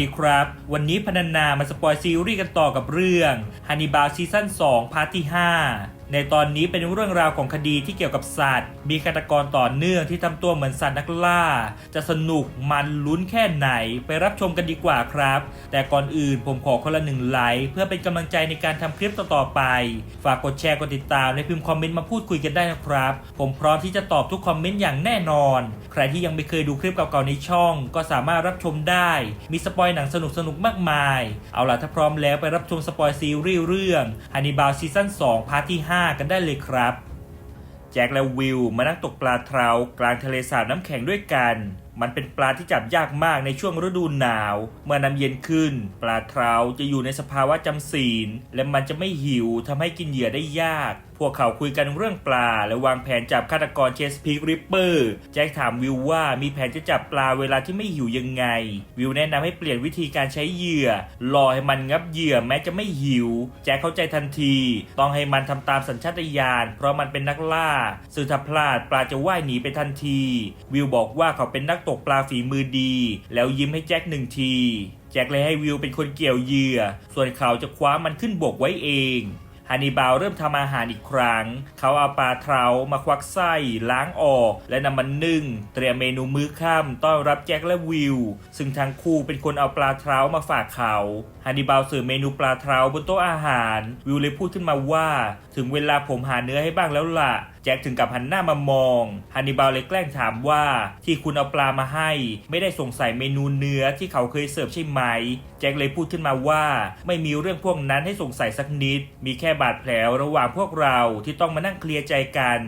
ดีครับ วันนี้พนันนามาสปอยซีรีส์กันต่อกับเรื่องฮันนิบาลซีซั่น2พาร์ทที่ 5 ในตอนนี้เป็นเรื่องราวของคดีที่เกี่ยวกับสัตว์ มีฆาตกรต่อเนื่องที่ทำตัวเหมือนสัตว์นักล่า จะสนุกมันลุ้นแค่ไหนไปรับชมกันดีกว่าครับ แต่ก่อนอื่นผมขอคนละหนึ่งไลค์เพื่อเป็นกำลังใจในการทำคลิปต่อๆไป ฝากกดแชร์กดติดตามและพิมพ์คอมเมนต์มาพูดคุยกันได้นะครับ ผมพร้อมที่จะตอบทุกคอมเมนต์อย่างแน่นอน ใครที่ยังไม่เคยดูคลิปเก่าๆในช่อง ก็สามารถรับชมได้ มีสปอยหนังสนุกๆมากมาย เอาล่ะถ้าพร้อมแล้วไปรับชมสปอยซีรีส์เรื่องฮันนิบาลซีซั่น2พาร์ทที่5กันได้เลยครับ แจ็คและวิลมานั่งตกปลาเทรากลางทะเลสาบน้ำแข็งด้วยกัน มันเป็นปลาที่จับยากมากในช่วงฤดูหนาว เมื่อน้ำเย็นขึ้น ปลาเทราจะอยู่ในสภาวะจำศีล และมันจะไม่หิวทำให้กินเหยื่อได้ยาก พวกเขาคุยกันเรื่องปลา และวางแผนจับฆาตกรเชสพีกริปเปอร์แจ็คถามวิลว่ามีแผนจะจับปลาเวลาที่ไม่หิวยังไง วิลแนะนำให้เปลี่ยนวิธีการใช้เหยื่อรอให้มันงับเหยื่อแม้จะไม่หิว แจ็คเข้าใจทันที ต้องให้มันทำตามสัญชาตญาณเพราะมันเป็นนักล่าซึ่งถ้าพลาดปลาจะว่ายหนีไปทันที วิลบอกว่าเขาเป็นนักตกปลาฝีมือดี แล้วยิ้มให้แจ็คหนึ่งทีแจ็คเลยให้วิลเป็นคนเกี่ยวเหยื่อ ส่วนเขาจะคว้ามันขึ้นบกไว้เอง ฮันนิบาลเริ่มทำอาหารอีกครั้ง เขาเอาปลาเทรามาควักไส้ล้างออก และนำมันนึ่ง เตรียมเมนูมื้อค่ำต้อนรับแจ็คและวิลซึ่งทั้งคู่เป็นคนเอาปลาเทรามาฝากเขาฮันนิบาลเสิร์ฟเมนูปลาเทราบนโต๊ะอาหาร วิลเลยพูดขึ้นมาว่า ถึงเวลาผมหาเนื้อให้บ้างแล้วล่ะ แจ็คถึงกับหันหน้ามามองฮันนิบาลเลยแกล้งถามว่าที่คุณเอาปลามาให้ ไม่ได้สงสัยเมนูเนื้อที่เขาเคยเสิร์ฟใช่ไหม แจ็คเลยพูดขึ้นมาว่า ไม่มีเรื่องพวกนั้นให้สงสัยสักนิด มีแค่บาดแผลระหว่างพวกเราที่ต้องมานั่งเคลียร์ใจกัน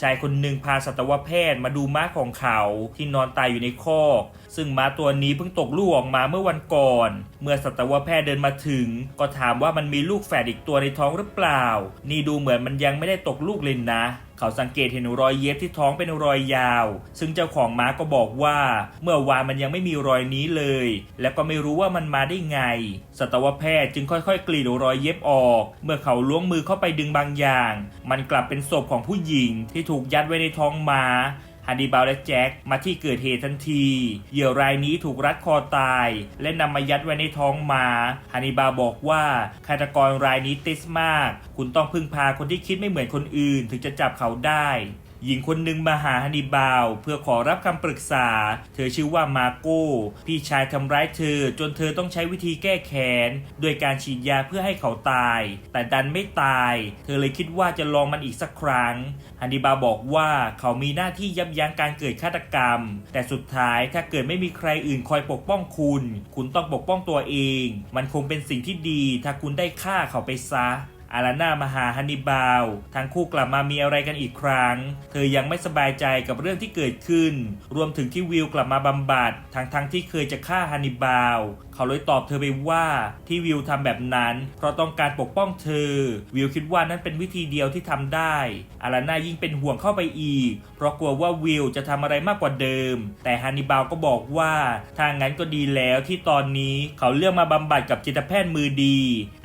ชายคนหนึ่งพาสัตวแพทย์มาดูม้าของเขาที่นอนตายอยู่ในคอก ซึ่งม้าตัวนี้เพิ่งตกลูกออกมาเมื่อวันก่อน เมื่อสัตวแพทย์เดินมาถึง ก็ถามว่ามันมีลูกแฝดอีกตัวในท้องหรือเปล่า นี่ดูเหมือนมันยังไม่ได้ตกลูกเลยนะ เขาสังเกตเห็นรอยเย็บที่ท้องเป็นรอยยาว ซึ่งเจ้าของม้าก็บอกว่า เมื่อวานมันยังไม่มีรอยนี้เลย และก็ไม่รู้ว่ามันมาได้ไง สัตวแพทย์จึงค่อยๆกรีดรอยเย็บออก เมื่อเขาล้วงมือเข้าไปดึงบางอย่าง มันกลับเป็นศพของผู้หญิงที่ถูกยัดไว้ในท้องม้า ฮันนิบาลและแจ็คมาที่เกิดเหตุทันที เหยื่อรายนี้ถูกรัดคอตาย และนำมายัดไว้ในท้องมาฮันนิบาลบอกว่าฆาตกรรายนี้ติสมาก คุณต้องพึ่งพาคนที่คิดไม่เหมือนคนอื่น ถึงจะจับเขาได้ หญิงคนหนึ่งมาหาฮันนิบาล เพื่อขอรับคำปรึกษา เธอชื่อว่ามาโก้ พี่ชายทำร้ายเธอ จนเธอต้องใช้วิธีแก้แค้นด้วยการฉีดยาเพื่อให้เขาตาย แต่ดันไม่ตาย เธอเลยคิดว่าจะลองมันอีกสักครั้งฮันนิบาลบอกว่าเขามีหน้าที่ยับยั้งการเกิดฆาตกรรม แต่สุดท้ายถ้าเกิดไม่มีใครอื่นคอยปกป้องคุณ คุณต้องปกป้องตัวเอง มันคงเป็นสิ่งที่ดี ถ้าคุณได้ฆ่าเขาไปซะ อาราน่ามาหาฮันนิบาลทั้งคู่กลับมามีอะไรกันอีกครั้ง เธอยังไม่สบายใจกับเรื่องที่เกิดขึ้น รวมถึงที่วิลกลับมาบำบัดทั้งทั้งๆที่เคยจะฆ่าฮันนิบาลเขาเลยตอบเธอไปว่าที่วิลทำแบบนั้น เพราะต้องการปกป้องเธอ วิลคิดว่านั่นเป็นวิธีเดียวที่ทำได้ อาราน่ายิ่งเป็นห่วงเข้าไปอีก เพราะกลัวว่าวิลจะทำอะไรมากกว่าเดิม แต่ฮันนิบาลก็บอกว่าถ้างั้นก็ดีแล้วที่ตอนนี้เขาเลือกมาบำบัดกับจิตแพทย์มือดี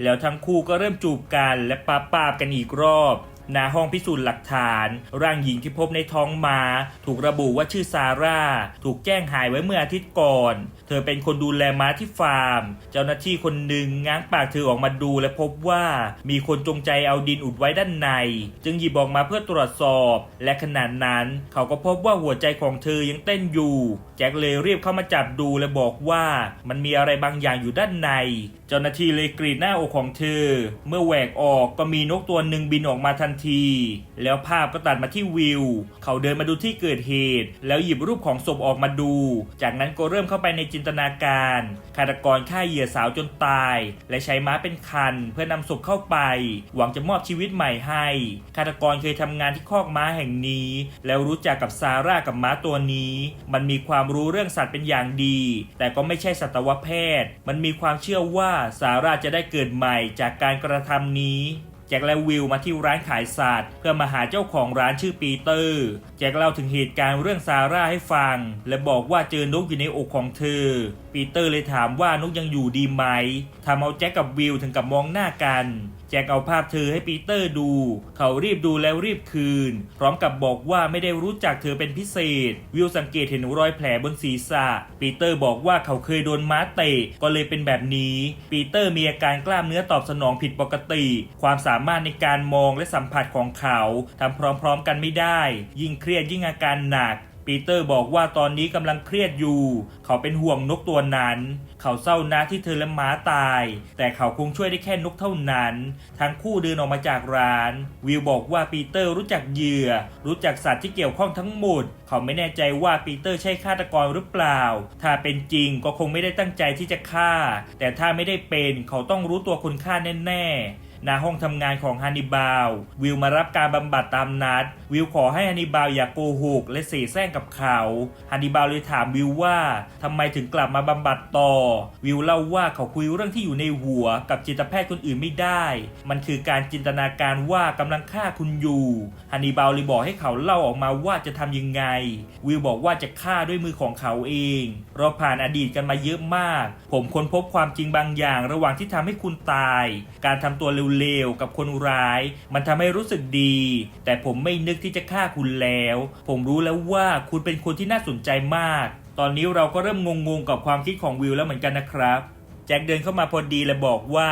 แล้วทั้งคู่ก็เริ่มจูบกันและปาปาบกันอีกรอบณห้องพิสูจน์หลักฐาน ร่างหญิงที่พบในท้องมา ถูกระบุว่าชื่อซาร่า ถูกแจ้งหายไว้เมื่ออาทิตย์ก่อน เธอเป็นคนดูแลม้าที่ฟาร์ม เจ้าหน้าที่คนหนึ่งง้างปากเธอออกมาดูและพบว่ามีคนจงใจเอาดินอุดไว้ด้านใน จึงหยิบออกมาเพื่อตรวจสอบ และขณะนั้น เขาก็พบว่าหัวใจของเธอยังเต้นอยู่ แจ็คเลยรีบเข้ามาจับดูและบอกว่ามันมีอะไรบางอย่างอยู่ด้านใน เจ้าหน้าที่เลยกรีดหน้าอกของเธอ เมื่อแหวกออกก็มีนกตัวหนึ่งบินออกมาทันที แล้วภาพก็ตัดมาที่วิว เขาเดินมาดูที่เกิดเหตุ แล้วหยิบรูปของศพออกมาดู จากนั้นก็เริ่มเข้าไปในจิินตนาการฆาตกรฆ่าเหยื่อสาวจนตาย และใช้ม้าเป็นคัน เพื่อนำศพเข้าไป หวังจะมอบชีวิตใหม่ให้ฆาตกรเคยทำงานที่คอกม้าแห่งนี้ แล้วรู้จักกับซาร่ากับม้าตัวนี้ มันมีความรู้เรื่องสัตว์เป็นอย่างดี แต่ก็ไม่ใช่สัตวแพทย์ มันมีความเชื่อว่าซาร่าจะได้เกิดใหม่จากการกระทำนี้ แจ็คและวิลมาที่ร้านขายสัตว์เพื่อมาหาเจ้าของร้านชื่อปีเตอร์ แจ็คเล่าถึงเหตุการณ์เรื่องซาร่าให้ฟัง และบอกว่าเจอนกอยู่ในอกของเธอ ปีเตอร์เลยถามว่านกยังอยู่ดีไหมทำเอาแจ็คกับวิลถึงกับมองหน้ากัน แจ็คเอาภาพเธอให้ปีเตอร์ดู เขารีบดูแล้วรีบคืน พร้อมกับบอกว่าไม่ได้รู้จักเธอเป็นพิเศษ วิวสังเกตเห็นรอยแผลบนศีรษะ ปีเตอร์บอกว่าเขาเคยโดนม้าเตะก็เลยเป็นแบบนี้ ปีเตอร์มีอาการกล้ามเนื้อตอบสนองผิดปกติ ความสามารถในการมองและสัมผัสของเขาทำพร้อมๆกันไม่ได้ ยิ่งเครียดยิ่งอาการหนัก ปีเตอร์บอกว่าตอนนี้กำลังเครียดอยู่ เขาเป็นห่วงนกตัวนั้น เขาเศร้านะที่เธอและม้าตาย แต่เขาคงช่วยได้แค่นกเท่านั้น ทั้งคู่เดินออกมาจากร้าน วิวบอกว่าปีเตอร์รู้จักเหยื่อ รู้จักสัตว์ที่เกี่ยวข้องทั้งหมด เขาไม่แน่ใจว่าปีเตอร์ใช่ฆาตกรหรือเปล่า ถ้าเป็นจริงก็คงไม่ได้ตั้งใจที่จะฆ่า แต่ถ้าไม่ได้เป็นเขาต้องรู้ตัวคนฆ่าแน่ๆณห้องทำงานของฮันนิบาล วิวมารับการบำบัดตามนัด วิวขอให้ฮันนิบาลอย่ากโกหกและเสแสร้งกับเขาฮันนิบาลเลยถามวิวว่าทำไมถึงกลับมาบำบัดต่อ วิวเล่าว่าเขาคุยเรื่องที่อยู่ในหัวกับจิตแพทย์คนอื่นไม่ได้ มันคือการจินตนาการว่ากำลังฆ่าคุณอยู่ฮันนิบาลเลยบอกให้เขาเล่าออกมาว่าจะทำยังไง วิวบอกว่าจะฆ่าด้วยมือของเขาเอง เราผ่านอดีตกันมาเยอะมาก ผมค้นพบความจริงบางอย่างระหว่างที่ทำให้คุณตาย การทำตัวเร็วๆกับคนร้าย มันทำให้รู้สึกดี แต่ผมไม่นึกที่จะฆ่าคุณแล้ว ผมรู้แล้วว่าคุณเป็นคนที่น่าสนใจมาก ตอนนี้เราก็เริ่มงงๆกับความคิดของวิวแล้วเหมือนกันนะครับแจ็คเดินเข้ามาพอดีและบอกว่า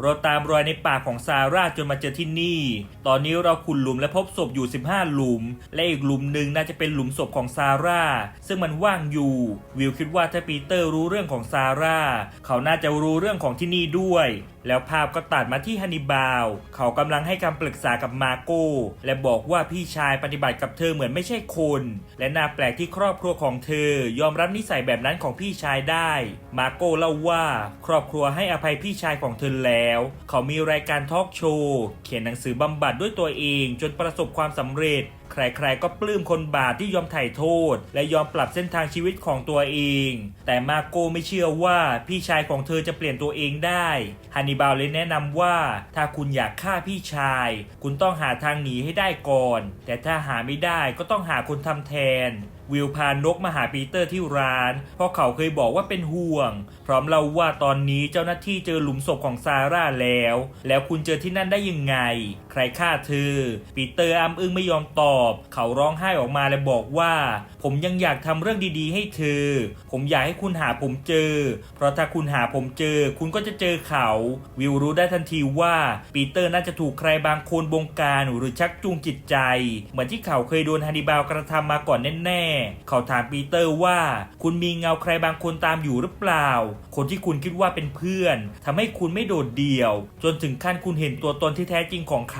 เราตามรอยในป่าของซาร่าจนมาเจอที่นี่ ตอนนี้เราขุดหลุมและพบศพอยู่ 15 หลุม และอีกหลุมหนึ่งน่าจะเป็นหลุมศพของซาร่าซึ่งมันว่างอยู่ วิวคิดว่าถ้าปีเตอร์รู้เรื่องของซาร่าเขาน่าจะรู้เรื่องของที่นี่ด้วยแล้วภาพก็ตัดมาที่ฮันนิบาล เขากำลังให้คำปรึกษากับมาโก้ และบอกว่าพี่ชายปฏิบัติกับเธอเหมือนไม่ใช่คน และน่าแปลกที่ครอบครัวของเธอ ยอมรับนิสัยแบบนั้นของพี่ชายได้ มาโก้เล่าว่า ครอบครัวให้อภัยพี่ชายของเธอแล้ว เขามีรายการทอล์กโชว์ เขียนหนังสือบำบัดด้วยตัวเองจนประสบความสำเร็จ ใครๆก็ปลื้มคนบาปที่ยอมไถ่โทษ และยอมปรับเส้นทางชีวิตของตัวเอง แต่มาโกไม่เชื่อว่าพี่ชายของเธอจะเปลี่ยนตัวเองได้ฮันนิบาลเลยแนะนำว่าถ้าคุณอยากฆ่าพี่ชาย คุณต้องหาทางหนีให้ได้ก่อน แต่ถ้าหาไม่ได้ก็ต้องหาคนทำแทนวิลพานกมาหาปีเตอร์ที่ร้าน เพราะเขาเคยบอกว่าเป็นห่วง พร้อมเล่าว่าตอนนี้เจ้าหน้าที่เจอหลุมศพของซาร่าแล้ว แล้วคุณเจอที่นั่นได้ยังไงใครฆ่าเธอ ปีเตอร์อ้ำอึ้งไม่ยอมตอบ เขาร้องไห้ออกมาและบอกว่า ผมยังอยากทำเรื่องดีๆ ให้เธอ ผมอยากให้คุณหาผมเจอ เพราะถ้าคุณหาผมเจอ คุณก็จะเจอเขา วิวรู้ได้ทันทีว่าปีเตอร์น่าจะถูกใครบางคนบงการหรือชักจูงจิตใจ เหมือนที่เขาเคยโดนฮันนิบาลกระทำมาก่อนแน่ๆ เขาถามปีเตอร์ว่า คุณมีเงาใครบางคนตามอยู่หรือเปล่า คนที่คุณคิดว่าเป็นเพื่อนทำให้คุณไม่โดดเดี่ยว จนถึงขั้นคุณเห็นตัวตนที่แท้จริงของเขา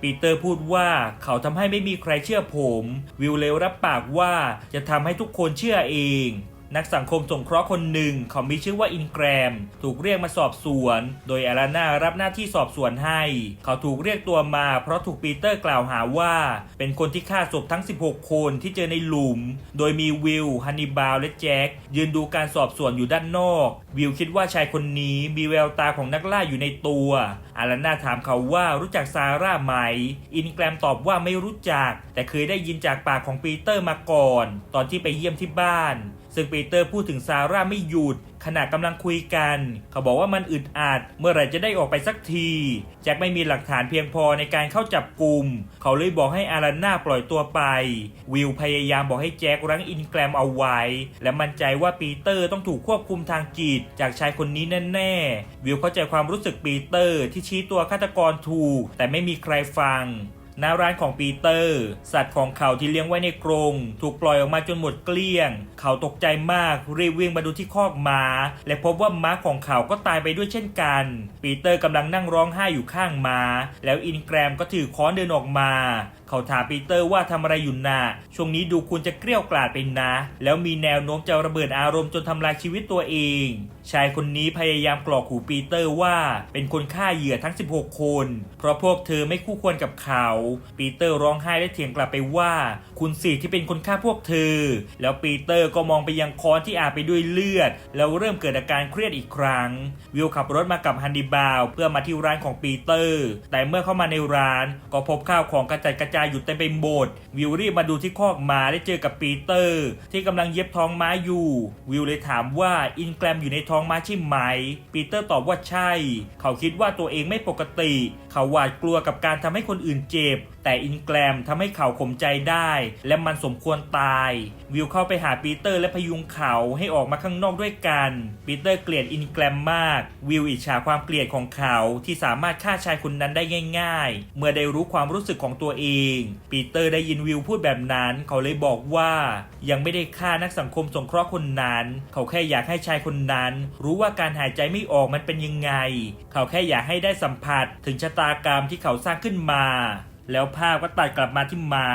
ปีเตอร์พูดว่าเขาทำให้ไม่มีใครเชื่อผม วิลเลวรับปากว่าจะทำให้ทุกคนเชื่อเอง นักสังคมสงเคราะห์คนหนึ่งเขามีชื่อว่าอินแกรม ถูกเรียกมาสอบสวน โดยอาราน่ารับหน้าที่สอบสวนให้ เขาถูกเรียกตัวมาเพราะถูกปีเตอร์กล่าวหาว่า เป็นคนที่ฆ่าศพทั้ง 16 คนที่เจอในหลุม โดยมีวิลฮันนิบาลและแจ็คยืนดูการสอบสวนอยู่ด้านนอก วิลคิดว่าชายคนนี้มีแววตาของนักล่าอยู่ในตัวอาราน่าถามเขาว่ารู้จักซาร่าไหม อินแกรมตอบว่าไม่รู้จัก แต่เคยได้ยินจากปากของปีเตอร์มาก่อน ตอนที่ไปเยี่ยมที่บ้าน ซึ่งปีเตอร์พูดถึงซาร่าไม่หยุดขณะกำลังคุยกัน เขาบอกว่ามันอึดอัดเมื่อไหร่จะได้ออกไปสักที แจ็คไม่มีหลักฐานเพียงพอในการเข้าจับกลุ่ม เขาเลยบอกให้อารันนาปล่อยตัวไป วิลพยายามบอกให้แจ็ครั้งอินแกรมเอาไว้ และมั่นใจว่าปีเตอร์ต้องถูกควบคุมทางจิตจากชายคนนี้แน่ๆ วิลเข้าใจความรู้สึกปีเตอร์ที่ชี้ตัวฆาตกรถูก แต่ไม่มีใครฟัง นาร้านของปีเตอร์ สัตว์ของเขาที่เลี้ยงไว้ในกรง ถูกปล่อยออกมาจนหมดเกลี้ยง เขาตกใจมากรีบวิ่งมาดูที่คอกม้า และพบว่าม้าของเขาก็ตายไปด้วยเช่นกัน ปีเตอร์กำลังนั่งร้องไห้อยู่ข้างม้า แล้วอินแกรมก็ถือค้อนเดินออกมา เขาถามปีเตอร์ว่าทำอะไรอยู่น่ะช่วงนี้ดูคุณจะเกลี้ยวกล่อดไปนนะ แล้วมีแนวโน้มจะระเบิดอารมณ์จนทำลายชีวิตตัวเอง ชายคนนี้พยายามกรอกหูปีเตอร์ว่าเป็นคนฆ่าเหยื่อทั้ง 16 คน เพราะพวกเธอไม่คู่ควรกับเขา ปีเตอร์ร้องไห้และเถียงกลับไปว่า คุณสิที่เป็นคนฆ่าพวกเธอ แล้วปีเตอร์ก็มองไปยังค้อนที่อาบไปด้วยเลือด แล้วเริ่มเกิดอาการเครียดอีกครั้ง วิลขับรถมากับฮันนิบาลเพื่อมาที่ร้านของปีเตอร์ แต่เมื่อเข้ามาในร้านก็พบข้าวของกระจัดกระจายายอยู่เต็มไปหมดวิวรีบมาดูที่คอกม้าได้เจอกับปีเตอร์ ที่กำลังเย็บท้องม้าอยู่ วิวเลยถามว่าอินแกรมอยู่ในท้องม้าใช่ไหม ปีเตอร์ตอบว่าใช่ เขาคิดว่าตัวเองไม่ปกติ เขาหวาดกลัวกับการทำให้คนอื่นเจ็บ แต่อินแกรมทำให้เขาข่มใจได้ และมันสมควรตาย วิวเข้าไปหาปีเตอร์และพยุงเขาให้ออกมาข้างนอกด้วยกัน ปีเตอร์เกลียดอินแกรมมาก วิวอิจฉาความเกลียดของเขาที่สามารถฆ่าชายคนนั้นได้ง่าย ๆ เมื่อได้รู้ความรู้สึกของตัวเอง ปีเตอร์ได้ยินวิวพูดแบบนั้นเขาเลยบอกว่ายังไม่ได้ฆ่านักสังคมสงเคราะห์คนนั้น เขาแค่อยากให้ชายคนนั้น รู้ว่าการหายใจไม่ออกมันเป็นยังไง เขาแค่อยากให้ได้สัมผัสถึงชะตากรรมที่เขาสร้างขึ้นมา แล้วภาพก็ตัดกลับมาที่หมา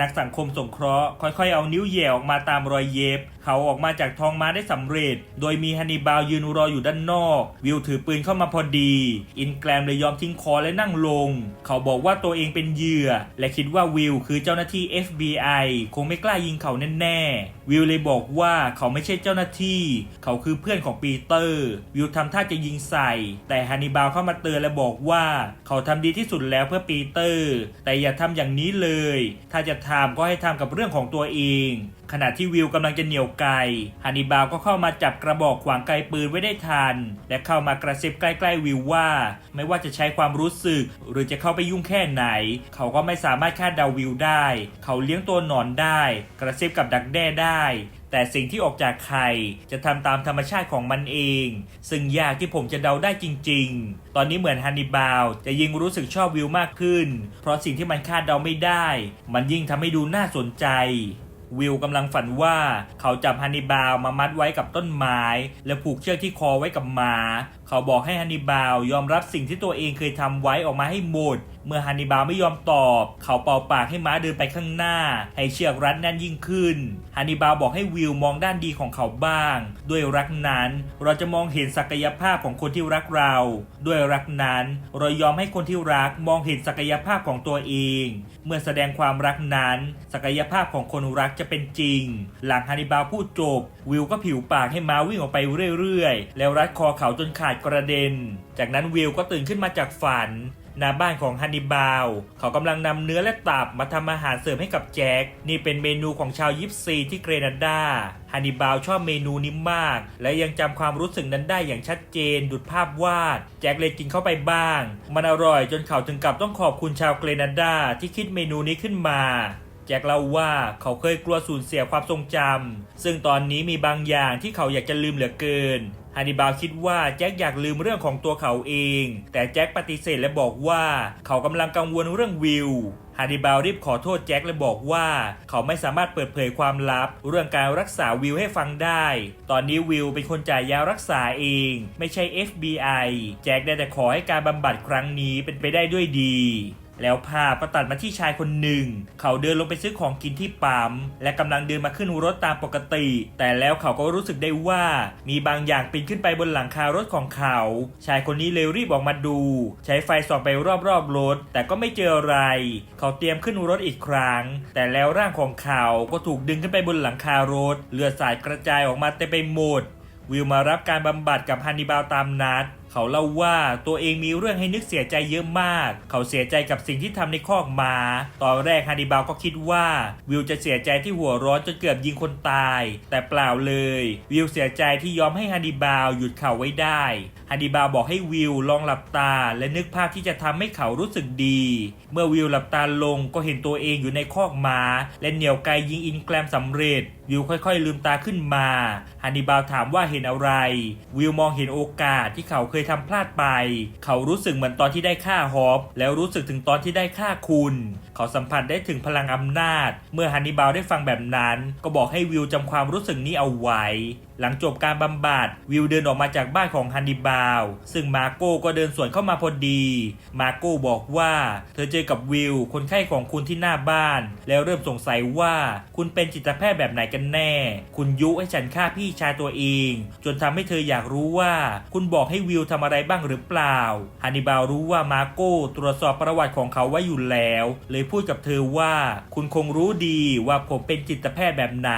นักสังคมสงเคราะห์ค่อยๆ เอานิ้วแหย่ออกมาตามรอยเย็บ เขาออกมาจากท้องม้าได้สำเร็จ โดยมีฮันนิบาลยืนรออยู่ด้านนอก วิวถือปืนเข้ามาพอดี อินแกรมเลยยอมทิ้งคอและนั่งลง เขาบอกว่าตัวเองเป็นเหยื่อ และคิดว่าวิวคือเจ้าหน้าที่ FBI คงไม่กล้ายิงเขาแน่ๆ วิวเลยบอกว่าเขาไม่ใช่เจ้าหน้าที่ เขาคือเพื่อนของปีเตอร์ วิวทำท่าจะยิงใส่ แต่ฮันนิบาลเข้ามาเตือนและบอกว่า เขาทำดีที่สุดแล้วเพื่อปีเตอร์ แต่อย่าทำอย่างนี้เลย ถ้าจะทำก็ให้ทำกับเรื่องของตัวเอง ขณะที่วิวกำลังจะเหนี่ยวไกฮันนิบาลก็เข้ามาจับกระบอกขวางไกลปืนไว้ได้ทัน และเข้ามากระซิบใกล้ๆวิวว่า ไม่ว่าจะใช้ความรู้สึก หรือจะเข้าไปยุ่งแค่ไหน เขาก็ไม่สามารถคาดเดาวิวได้ เขาเลี้ยงตัวหนอนได้ กระซิบกับดักแด้ได้ แต่สิ่งที่ออกจากไข่จะทำตามธรรมชาติของมันเอง ซึ่งยากที่ผมจะเดาได้จริง ๆ ตอนนี้เหมือนฮันนิบาลจะยิ่งรู้สึกชอบวิวมากขึ้น เพราะสิ่งที่มันคาดเดาไม่ได้ มันยิ่งทำให้ดูน่าสนใจ วิวกำลังฝันว่าเขาจับฮันนิบาลมามัดไว้กับต้นไม้ และผูกเชือกที่คอไว้กับหมาเขาบอกให้ฮันนิบาลยอมรับสิ่งที่ตัวเองเคยทำไว้ออกมาให้หมด เมื่อฮันนิบาลไม่ยอมตอบ เขาเป่าปากให้ม้าเดินไปข้างหน้า ให้เชือกรัดแน่นยิ่งขึ้นฮันนิบาลบอกให้วิวมองด้านดีของเขาบ้าง ด้วยรักนั้น เราจะมองเห็นศักยภาพของคนที่รักเรา ด้วยรักนั้น เรายอมให้คนที่รักมองเห็นศักยภาพของตัวเอง เมื่อแสดงความรักนั้น ศักยภาพของคนรักจะเป็นจริง หลังฮันนิบาลพูดจบ วิวก็ผิวปากให้ม้าวิ่งออกไปเรื่อยๆ แล้วรัดคอเขาจนขาดกระเด็น จากนั้นวิวก็ตื่นขึ้นมาจากฝันหน้าบ้านของฮันนิบาล เขากำลังนำเนื้อและตับมาทำอาหารเสริมให้กับแจ็ค นี่เป็นเมนูของชาวยิปซีที่เกรนาดา ฮันนิบาลชอบเมนูนี้มาก และยังจำความรู้สึกนั้นได้อย่างชัดเจน ดุดภาพวาด แจ็คเลยกินเข้าไปบ้าง มันอร่อยจนเขาถึงกับต้องขอบคุณชาวเกรนาดาที่คิดเมนูนี้ขึ้นมา แจ็คเล่าว่าเขาเคยกลัวสูญเสียความทรงจำซึ่งตอนนี้มีบางอย่างที่เขาอยากจะลืมเหลือเกินฮันนิบาลคิดว่าแจ็คอยากลืมเรื่องของตัวเขาเอง แต่แจ็คปฏิเสธและบอกว่าเขากำลังกังวลเรื่องวิวฮันนิบาลรีบขอโทษแจ็คและบอกว่า เขาไม่สามารถเปิดเผยความลับ เรื่องการรักษาวิวให้ฟังได้ ตอนนี้วิวเป็นคนจ่ายยารักษาเอง ไม่ใช่ FBI แจ็คได้แต่ขอให้การบำบัดครั้งนี้เป็นไปได้ด้วยดี แล้วภาพก็ตัดมาที่ชายคนหนึ่ง เขาเดินลงไปซื้อของกินที่ปั๊มและกำลังเดินมาขึ้นรถตามปกติ แต่แล้วเขาก็รู้สึกได้ว่า มีบางอย่างปีนขึ้นไปบนหลังคารถของเขา ชายคนนี้เลยรีบออกมาดู ใช้ไฟส่องไปรอบๆรถ แต่ก็ไม่เจออะไร เขาเตรียมขึ้นรถอีกครั้ง แต่แล้วร่างของเขาก็ถูกดึงขึ้นไปบนหลังคารถเลือดสาดกระจายออกมาเต็มไปหมดวิวมารับการบำบัดกับฮันนิบาลตามนัด เขาเล่าว่าตัวเองมีเรื่องให้นึกเสียใจเยอะมาก เขาเสียใจกับสิ่งที่ทำในคอกมา ตอนแรกฮันนิบาลก็คิดว่าวิวจะเสียใจที่หัวร้อนจนเกือบยิงคนตาย แต่เปล่าเลย วิวเสียใจที่ยอมให้ฮันนิบาลหยุดเขาไว้ได้ฮันนิบาบอกให้วิวลองหลับตา และนึกภาพที่จะทำให้เขารู้สึกดี เมื่อวิวหลับตาลงก็เห็นตัวเองอยู่ในคอกม้า และเหนี่ยวไกยิงอินแกลมสำเร็จ วิวค่อยๆ ลืมตาขึ้นมาฮันนิบาลถามว่าเห็นอะไร วิวมองเห็นโอกาสที่เขาเคยทำพลาดไป เขารู้สึกเหมือนตอนที่ได้ฆ่าฮอปแล้วรู้สึกถึงตอนที่ได้ฆ่าคุณ เขาสัมผัสได้ถึงพลังอำนาจ เมื่อฮันนิบาลได้ฟังแบบนั้น ก็บอกให้วิวจำความรู้สึกนี้เอาไว้ หลังจบการบำบัดวิวเดินออกมาจากบ้านของฮันนิบาล ซึ่งมาโก้ก็เดินสวนเข้ามาพอดี มาโก้บอกว่า เธอเจอกับวิว คนไข้ของคุณที่หน้าบ้าน แล้วเริ่มสงสัยว่าคุณเป็นจิตแพทย์แบบไหนกันแน่ คุณยุให้ฉันฆ่าพี่ชายตัวเอง จนทำให้เธออยากรู้ว่า คุณบอกให้วิวทำอะไรบ้างหรือเปล่าฮันนิบาลรู้ว่ามาโก้ตรวจสอบประวัติของเขาไว้อยู่แล้ว เลยพูดกับเธอว่า คุณคงรู้ดีว่าผมเป็นจิตแพทย์แบบไหน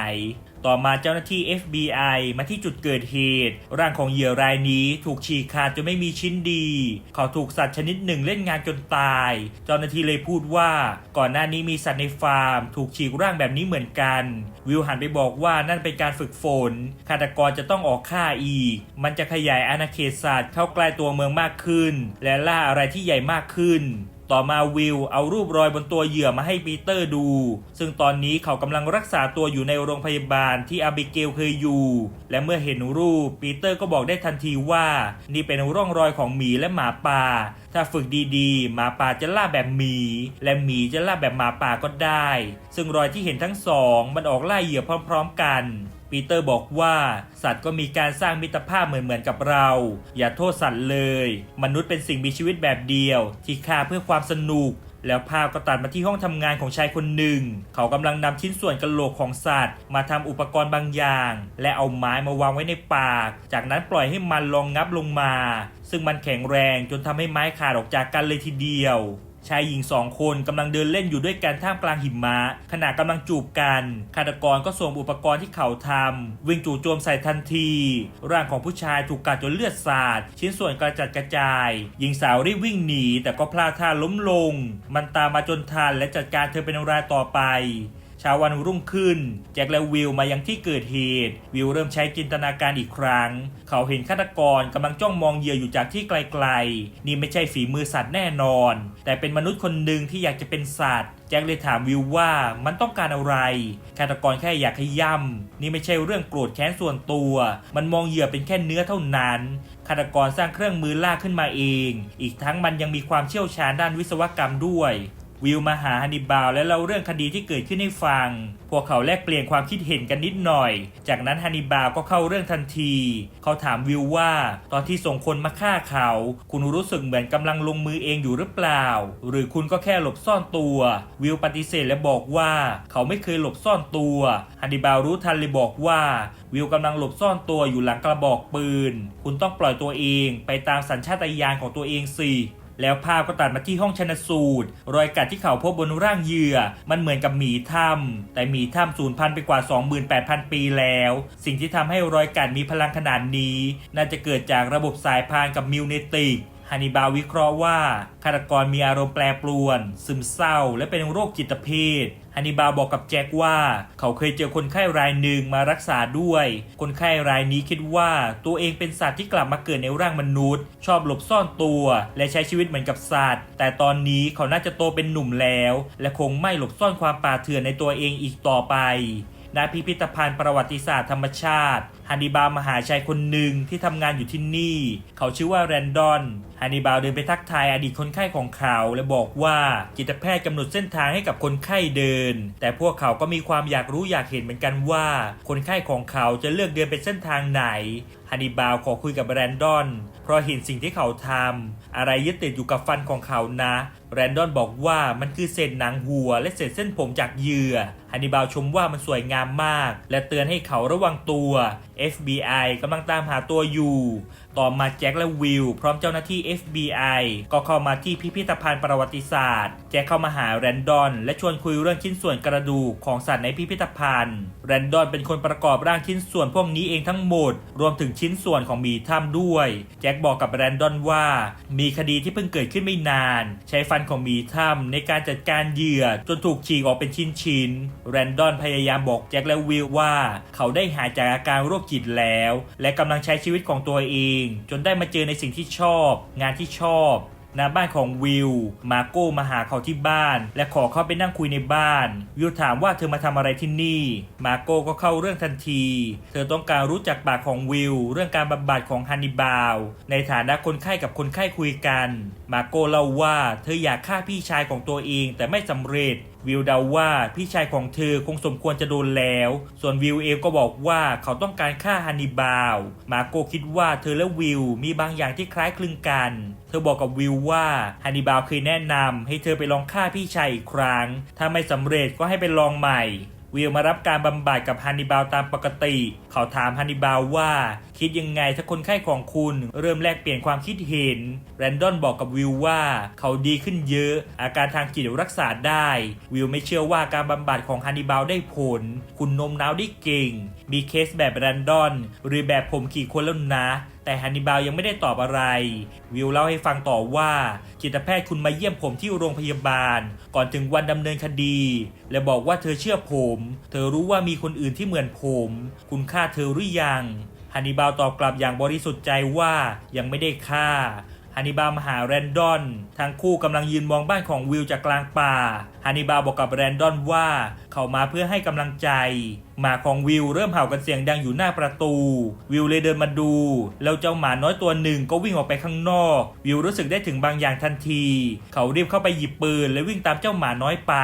ต่อมาเจ้าหน้าที่ FBI มาที่จุดเกิดเหตุ ร่างของเหยื่อรายนี้ถูกฉีกขาดจนไม่มีชิ้นดี เขาถูกสัตว์ชนิดหนึ่งเล่นงานจนตาย เจ้าหน้าที่เลยพูดว่า ก่อนหน้านี้มีสัตว์ในฟาร์ม ถูกฉีกร่างแบบนี้เหมือนกัน วิลหันไปบอกว่านั่นเป็นการฝึกฝนฆาตกรจะต้องออกฆ่าอีก มันจะขยายอาณาเขตสัตว์เข้าใกล้ตัวเมืองมากขึ้น และล่าอะไรที่ใหญ่มากขึ้น ต่อมาวิลเอารูปรอยบนตัวเหยื่อมาให้ปีเตอร์ดู ซึ่งตอนนี้เขากำลังรักษาตัวอยู่ในโรงพยาบาลที่อาบิเกลเคยอยู่ และเมื่อเห็นรูปปีเตอร์ก็บอกได้ทันทีว่า นี่เป็นร่องรอยของหมีและหมาป่าถ้าฝึกดีๆ หมาป่าจะล่าแบบหมี และหมีจะล่าแบบหมาป่าก็ได้ ซึ่งรอยที่เห็นทั้งสองมันออกล่าเหยื่อพร้อมๆกันปีเตอร์บอกว่าสัตว์ก็มีการสร้างมิตรภาพเหมือนๆกับเรา อย่าโทษสัตว์เลย มนุษย์เป็นสิ่งมีชีวิตแบบเดียว ที่ฆ่าเพื่อความสนุก แล้วภาพก็ตัดมาที่ห้องทำงานของชายคนหนึ่ง เขากำลังนำชิ้นส่วนกระโหลกของสัตว์ มาทำอุปกรณ์บางอย่าง และเอาไม้มาวางไว้ในปาก จากนั้นปล่อยให้มันลองงับลงมา ซึ่งมันแข็งแรงจนทำให้ไม้ขาดออกจากกันเลยทีเดียว ชายหญิงสองคนกำลังเดินเล่นอยู่ด้วยกันท่ามกลางหิมะขณะกำลังจูบกันฆาตกรก็สวมอุปกรณ์ที่เขาทำวิ่งจู่โจมใส่ทันที ร่างของผู้ชายถูกกัดจนเลือดสาด ชิ้นส่วนกระจัดกระจาย หญิงสาวรีบวิ่งหนี แต่ก็พลาดท่าล้มลง มันตามมาจนทันและจัดการเธอเป็นรายต่อไป เช้าวันรุ่งขึ้น แจ็คและวิลมายังที่เกิดเหตุ วิลเริ่มใช้จินตนาการอีกครั้ง เขาเห็นฆาตกรกำลังจ้องมองเหยื่ออยู่จากที่ไกลๆ นี่ไม่ใช่ฝีมือสัตว์แน่นอน แต่เป็นมนุษย์คนหนึ่งที่อยากจะเป็นสัตว์แจ็คเลยถามวิลว่ามันต้องการอะไร ฆาตกรแค่อยากขย่ำนี่ไม่ใช่เรื่องโกรธแค้นส่วนตัว มันมองเหยื่อเป็นแค่เนื้อเท่านั้น ฆาตกรสร้างเครื่องมือล่าขึ้นมาเอง อีกทั้งมันยังมีความเชี่ยวชาญด้านวิศวกรรมด้วย วิลมาหาฮันนิบาลและเล่าเรื่องคดีที่เกิดขึ้นให้ฟัง พวกเขาแลกเปลี่ยนความคิดเห็นกันนิดหน่อย จากนั้นฮันนิบาลก็เข้าเรื่องทันที เขาถามวิลว่า ตอนที่ส่งคนมาฆ่าเขา คุณรู้สึกเหมือนกำลังลงมือเองอยู่หรือเปล่า หรือคุณก็แค่หลบซ่อนตัว วิลปฏิเสธและบอกว่า เขาไม่เคยหลบซ่อนตัวฮันนิบาลรู้ทันเลยบอกว่า วิลกำลังหลบซ่อนตัวอยู่หลังกระบอกปืน คุณต้องปล่อยตัวเอง ไปตามสัญชาตญาณของตัวเองสิ แล้วภาพก็ตัดมาที่ห้องชนสูตร รอยกัดที่เขาพบบนร่างเหยื่อ มันเหมือนกับหมีถ้ำแต่หมีถ้ำสูญพันธุ์ไปกว่า 28,000 ปีแล้ว สิ่งที่ทำให้รอยกัดมีพลังขนาดนี้ น่าจะเกิดจากระบบสายพานกับมิวเนติก ฮันนิบาวิเคราะห์ว่าฆาตกรมีอารมณ์แปรปรวน ซึมเศร้า และเป็นโรคจิตเภทฮันนิบาบอกกับแจ็คว่าเขาเคยเจอคนไข้รายหนึ่งมารักษาด้วย คนไข้รายนี้คิดว่าตัวเองเป็นสัตว์ที่กลับมาเกิดในร่างมนุษย์ ชอบหลบซ่อนตัว และใช้ชีวิตเหมือนกับสัตว์ แต่ตอนนี้เขาน่าจะโตเป็นหนุ่มแล้ว และคงไม่หลบซ่อนความป่าเถื่อนในตัวเองอีกต่อไปณพิพิธภัณฑ์ประวัติศาสตร์ธรรมชาติ ฮันนิบาลมหาชายคนหนึ่งที่ทำงานอยู่ที่นี่ เขาชื่อว่าแรนดอนฮันนิบาลเดินไปทักทายอดีตคนไข้ของเขาและบอกว่าจิตแพทย์กำหนดเส้นทางให้กับคนไข้เดิน แต่พวกเขาก็มีความอยากรู้อยากเห็นเหมือนกันว่า คนไข้ของเขาจะเลือกเดินเป็นเส้นทางไหนฮันนิบาลขอคุยกับแรนดอน เพราะเห็นสิ่งที่เขาทำอะไรยึดติดอยู่กับฟันของเขานะแรนดอนบอกว่ามันคือเศษหนังหัว และเศษเส้นผมจากเหยื่อฮันนิบาลชมว่ามันสวยงามมาก และเตือนให้เขาระวังตัว FBI กำลังตามหาตัวอยู่ ต่อมาแจ็คและวิลพร้อมเจ้าหน้าที่ FBI ก็เข้ามาที่พิพิธภัณฑ์ประวัติศาสตร์ แจ็คเข้ามาหาแรนดอน และชวนคุยเรื่องชิ้นส่วนกระดูกของสัตว์ในพิพิธภัณฑ์ แรนดอนเป็นคนประกอบร่างชิ้นส่วนพวกนี้เองทั้งหมด รวมถึงชิ้นส่วนของหมีถ้ำด้วย แจ็คบอกกับแรนดอนว่า มีคดีที่เพิ่งเกิดขึ้นไม่นาน ใช้ไฟนของหมีถ้ำในการจัดการเหยื่อจนถูกฉีกออกเป็นชิ้นๆแรนดอนพยายามบอกแจ็คและวิลว่า เขาได้หายจากอาการโรคจิตแล้ว และกำลังใช้ชีวิตของตัวเอง จนได้มาเจอในสิ่งที่ชอบ งานที่ชอบ ณบ้านของวิลมาโก้มาหาเขาที่บ้าน และขอเข้าไปนั่งคุยในบ้าน วิลถามว่าเธอมาทำอะไรที่นี่ มาโก้ก็เข้าเรื่องทันที เธอต้องการรู้จักปากของวิลเรื่องการบำบัดของฮันนิบาล ในฐานะคนไข้กับคนไข้คุยกัน มาโก้เล่าว่าเธออยากฆ่าพี่ชายของตัวเองแต่ไม่สำเร็จวิลเดาว่าพี่ชายของเธอคงสมควรจะโดนแล้ว ส่วนวิลเองก็บอกว่าเขาต้องการฆ่าฮันนิบาล มาโกคิดว่าเธอและวิลมีบางอย่างที่คล้ายคลึงกัน เธอบอกกับวิลว่าฮันนิบาลเคยแนะนำให้เธอไปลองฆ่าพี่ชายอีกครั้ง ถ้าไม่สำเร็จก็ให้ไปลองใหม่วิลมารับการบำบัดกับฮันนิบาลตามปกติ เขาถามฮันนิบาลว่า คิดยังไงถ้าคนไข้ของคุณเริ่มแลกเปลี่ยนความคิดเห็น แรนดอนบอกกับวิวว่าเขาดีขึ้นเยอะ อาการทางจิตรักษาได้ วิวไม่เชื่อว่าการบำบัดของฮันนิบาลได้ผล คุณนมน้าวได้เก่ง มีเคสแบบแรนดอนหรือแบบผมขี่คนแล้วนะแต่ฮันนิบาลยังไม่ได้ตอบอะไร วิวเล่าให้ฟังต่อว่าจิตแพทย์คุณมาเยี่ยมผมที่โรงพยาบาล ก่อนถึงวันดำเนินคดี และบอกว่าเธอเชื่อผม เธอรู้ว่ามีคนอื่นที่เหมือนผม คุณฆ่าเธอหรือยัง ฮันนิบาลตอบกลับอย่างบริสุทธิ์ใจว่ายังไม่ได้ฆ่าฮันนิบาลมาหาแรนดอน ทั้งคู่กำลังยืนมองบ้านของวิลจากกลางป่าฮันนิบาลบอกกับแรนดอนว่าเขามาเพื่อให้กำลังใจหมาของวิลเริ่มเห่ากันเสียงดังอยู่หน้าประตู วิลเลยเดินมาดู แล้วเจ้าหมาน้อยตัวหนึ่งก็วิ่งออกไปข้างนอก วิลรู้สึกได้ถึงบางอย่างทันที เขารีบเข้าไปหยิบปืนและวิ่งตามเจ้าหมาน้อยไป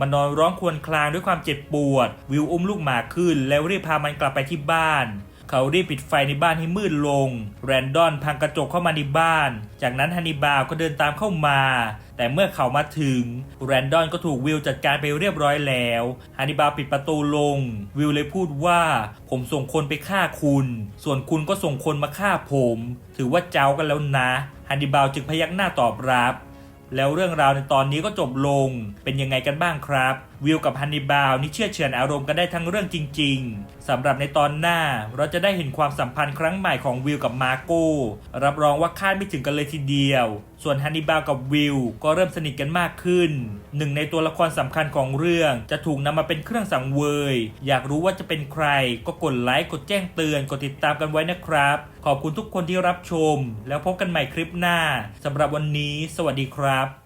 มันนอนร้องครวญครางด้วยความเจ็บปวด วิลอุ้มลูกหมาขึ้น แล้วรีบพามันกลับไปที่บ้าน เขารีบปิดไฟในบ้านให้มืดลง แรนดอนพังกระจกเข้ามาในบ้าน จากนั้นฮันนิบาลก็เดินตามเข้ามา แต่เมื่อเขามาถึง แรนดอนก็ถูกวิลจัดการไปเรียบร้อยแล้วฮันนิบาลปิดประตูลง วิลเลยพูดว่า ผมส่งคนไปฆ่าคุณ ส่วนคุณก็ส่งคนมาฆ่าผม ถือว่าเจ้ากันแล้วนะฮันนิบาลจึงพยักหน้าตอบรับ แล้วเรื่องราวในตอนนี้ก็จบลงเป็นยังไงกันบ้างครับ วิลกับฮันนิบาลนี่เชื่อเฉือนอารมณ์กันได้ทั้งเรื่องจริง ๆสำหรับในตอนหน้า เราจะได้เห็นความสัมพันธ์ครั้งใหม่ของวิลกับมาโก้รับรองว่าคาดไม่ถึงกันเลยทีเดียว ส่วนฮันนิบาลกับวิลก็เริ่มสนิทกันมากขึ้น หนึ่งในตัวละครสำคัญของเรื่องจะถูกนำมาเป็นเครื่องสังเวย อยากรู้ว่าจะเป็นใคร ก็กดไลค์กดแจ้งเตือนกดติดตามกันไว้นะครับ ขอบคุณทุกคนที่รับชม แล้วพบกันใหม่คลิปหน้าสำหรับวันนี้ สวัสดีครับ